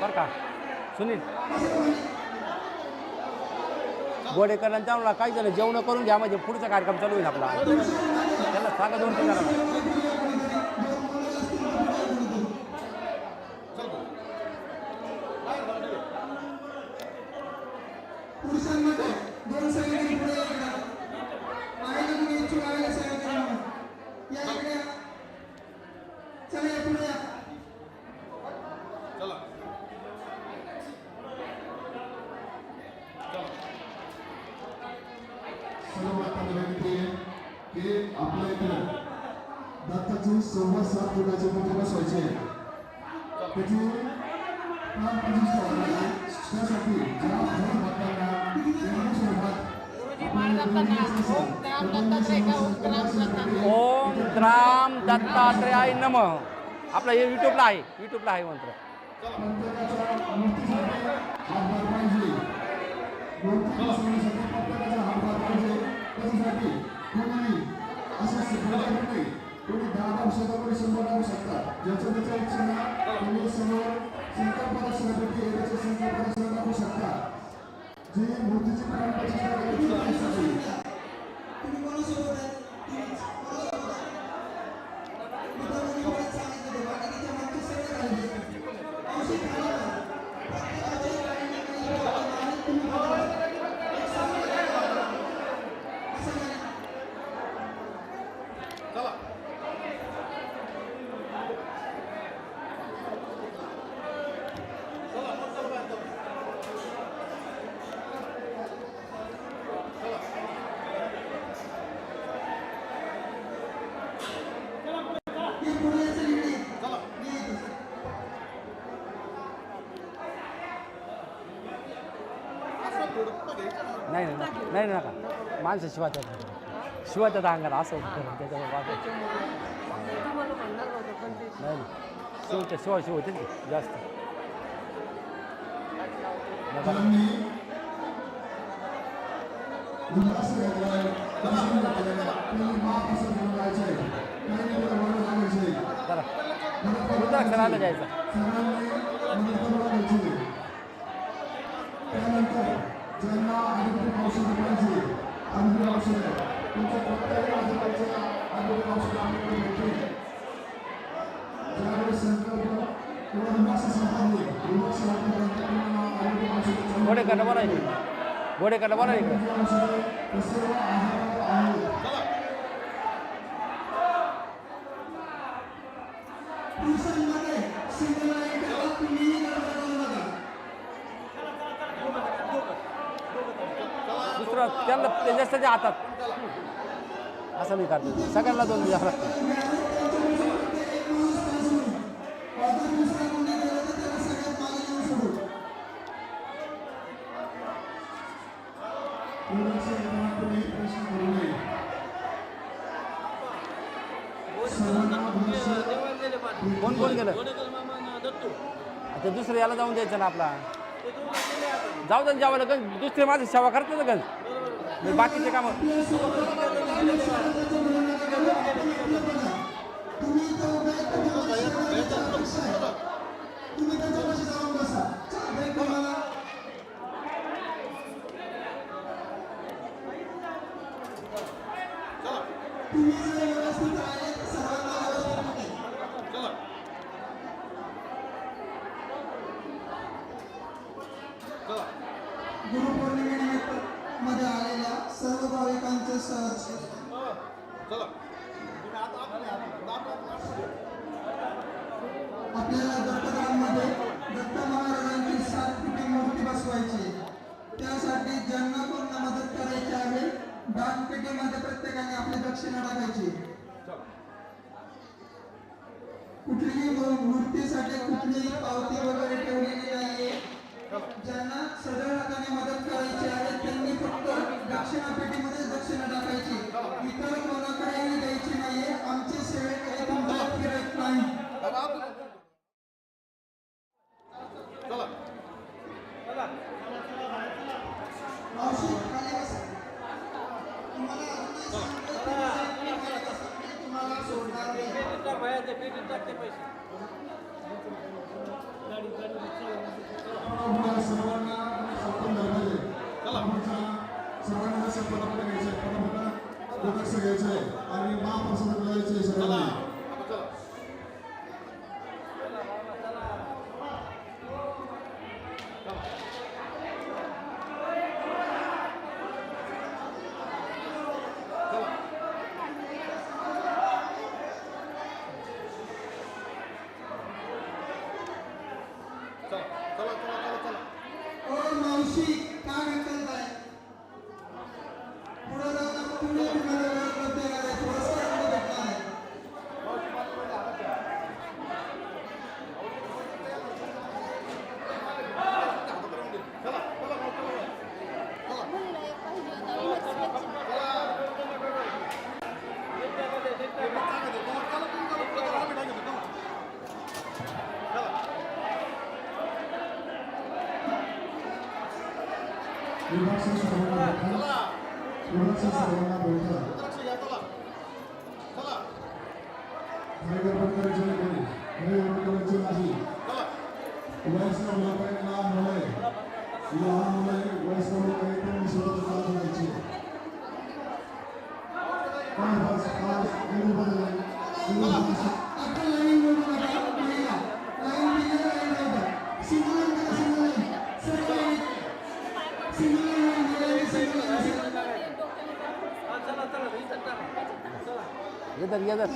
बरं का सुनील गोडेकरांना त्यांना काय झालं जेवण करून घ्या म्हणजे पुढचा कार्यक्रम चालू होईल आपला त्याला सांगा दोन दोन सैनिक पुढे या इकडं. आहे का तुम्ही इच्छुक आहे का सैनिकांना? या इकडे या. चला या पुढे या. सर्व आता विनंती आहे की आपल्या इकडे दत्ताची सव्वा सात फुटाची मूर्ती बसवायची आहे त्याची. त्यासाठी ज्या ओम राम दत्तात्रयाय नम. आपला हे युट्यूबला आहे. युट्यूबला आहे मंत्र. पाहिजे मूर्तीची प्राण प्रतिष्ठा करायची त्यासाठी तुम्ही कोणासोबत आहे? तुम्हीच. कोणासोबत आहे? मित्रांनो, मी परत सांगितलं ते, बाकीच्या मागचे सगळे खाली बसले. मावशी खाली बसा. प्रत्येकाचे काही ना काही योगदान आहे, तुम्ही बघा. एक सांगतो. असं नाही. हे पुढे याचं इकडे. मी येतो. नाही नाही नाही नका. माणसं शिवाच्या शिवाच्या त्या अंगाला असं होतं त्याच्यावर वाटत नाही नाही. शिवच्या शिवा शिव होते ना ते जास्त. नका. त्यांनी उल्हास जायचं. सिंगल लाईन ठेवा, घोडे गडबड करू नका. दुसरं त्यांना त्याच्या त्याच्या हातात. असं मी करतो. सगळ्यांना दोन द्यावं लागतं कोण कोण गेलं आता दुसरं याला जाऊन द्यायचं ना आपला. जाऊ दे जेवायला गण दुसरे माझी सेवा करते ना गण मी बाकीचे कामं तुम्ही गुरुपौर्णिमेनिमित्त मध्ये आलेल्या सर्व भाविकांचे सहर्ष. आपल्याला दत्तधाममध्ये दत्त महाराजांची सात फुटी मूर्ती बसवायची त्यासाठी ज्यांना कोणना मदत करायची आहे. दानपेटीमध्ये प्रत्येकाने आपली दक्षिणा टाकायची. कुठलीही मूर्तीसाठी कुठलीही पावती वगैरे सर्वांना पाहिजे पुढचा सर्वांना पत्र घ्यायचं आहे. पटापट घ्यायचं आहे. आणि महाप्रसाद द्यायचं आहे सर्वांनी ओ मावशी का ढकलताय पुढे जाऊन तुम्ही तुम्हाला प्रत्येकाला पुरस्कार कुठे भेटणार आहे विभागशील सर्वांना भेटा विभागशील सर्वांना भेटा हरिकर पण करायचे नाही कोणी हरिकर करायचे नाही वयस्कर लोक आहेत लहान मुलं आहे लहान मुलं आहे वयस्कर लोक आहेत त्यांनी सोबत चालत जायचे काय बस आज गेली बदल Bölgede.